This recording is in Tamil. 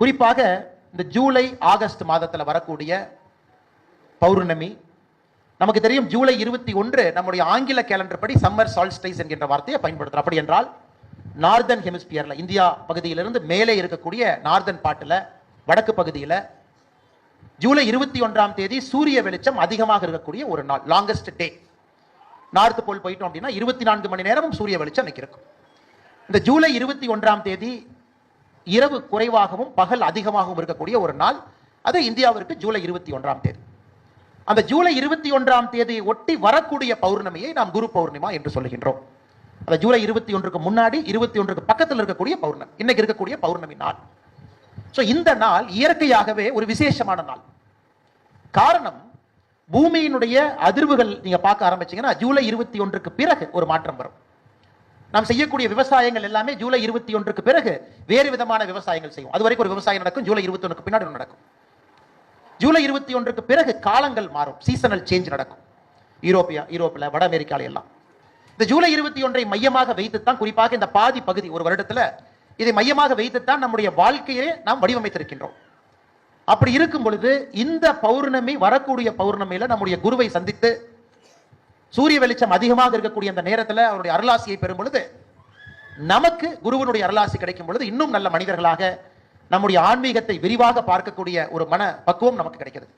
குறிப்பாக இந்த ஜூலை ஆகஸ்ட் மாதத்தில் வரக்கூடிய பௌர்ணமி நமக்கு தெரியும் ஜூலை இருபத்தி ஒன்று நம்முடைய ஆங்கில கேலண்டர் படி சம்மர் சால்ஸ்டைஸ் என்கின்ற வார்த்தையை பயன்படுத்துறோம். அப்படி என்றால் நார்தன் ஹெமிஸ்பியரில் இந்தியா பகுதியிலிருந்து மேலே இருக்கக்கூடிய நார்தன் பாட்டில் வடக்கு பகுதியில் ஜூலை இருபத்தி ஒன்றாம் தேதி சூரிய வெளிச்சம் அதிகமாக இருக்கக்கூடிய ஒரு நாள் லாங்கஸ்ட் டே நார்த் போல் போயிட்டோம் அப்படின்னா இருபத்தி நான்கு மணி நேரமும் சூரிய வெளிச்சம் அன்னைக்கு இருக்கும். இந்த ஜூலை இருபத்தி ஒன்றாம் தேதி இரவு குறைவாகவும் பகல் அதிகமாகவும் இருக்கக்கூடிய ஒரு நாள். அது இந்தியாவிற்கு ஜூலை இருபத்தி ஒன்றாம் தேதி. அந்த ஜூலை இருபத்தி ஒன்றாம் தேதியை ஒட்டி வரக்கூடிய பௌர்ணமியை நாம் குரு பௌர்ணிமா என்று சொல்லுகின்றோம். அந்த ஜூலை இருபத்தி ஒன்றுக்கு முன்னாடி இருபத்தி ஒன்றுக்கு பக்கத்தில் இருக்கக்கூடிய பௌர்ணமி இன்னைக்கு இருக்கக்கூடிய பௌர்ணமி நாள். ஸோ இந்த நாள் இயற்கையாகவே ஒரு விசேஷமான நாள். காரணம் பூமியினுடைய அதிர்வுகள் நீங்க பார்க்க ஆரம்பிச்சீங்கன்னா ஜூலை இருபத்தி ஒன்றுக்கு பிறகு ஒரு மாற்றம் வரும். நாம் செய்யக்கூடிய விவசாயங்கள் எல்லாமே ஜூலை இருபத்தி ஒன்றுக்கு பிறகு வேறு விதமான விவசாயங்கள் செய்யும் அது வரைக்கும் ஒரு விவசாயம் நடக்கும் ஜூலை இருபத்தி ஒன்றுக்கு பின்னாடி நடக்கும். ஜூலை இருபத்தி ஒன்றுக்கு பிறகு காலங்கள் மாறும் சீசனல் சேஞ்ச் நடக்கும். யூரோப்பியா யூரோப்பில் வட அமெரிக்கால எல்லாம். இந்த ஜூலை இருபத்தி ஒன்றை மையமாக வைத்துத்தான் குறிப்பாக இந்த பாதி பகுதி ஒரு வருடத்துல இதை மையமாக வைத்துத்தான் நம்முடைய வாழ்க்கையே நாம் வடிவமைத்திருக்கின்றோம். அப்படி இருக்கும் பொழுது இந்த பௌர்ணமி வரக்கூடிய பௌர்ணமியில நம்முடைய குருவை சந்தித்து சூரிய வெளிச்சம் அதிகமாக இருக்கக்கூடிய அந்த நேரத்தில் அவருடைய அருளாசியை பெறும் பொழுது நமக்கு குருவனுடைய அருளாசி கிடைக்கும் பொழுது இன்னும் நல்ல மனிதர்களாக நம்முடைய ஆன்மீகத்தை விரிவாக பார்க்கக்கூடிய ஒரு மன பக்குவம் நமக்கு கிடைக்கிறது.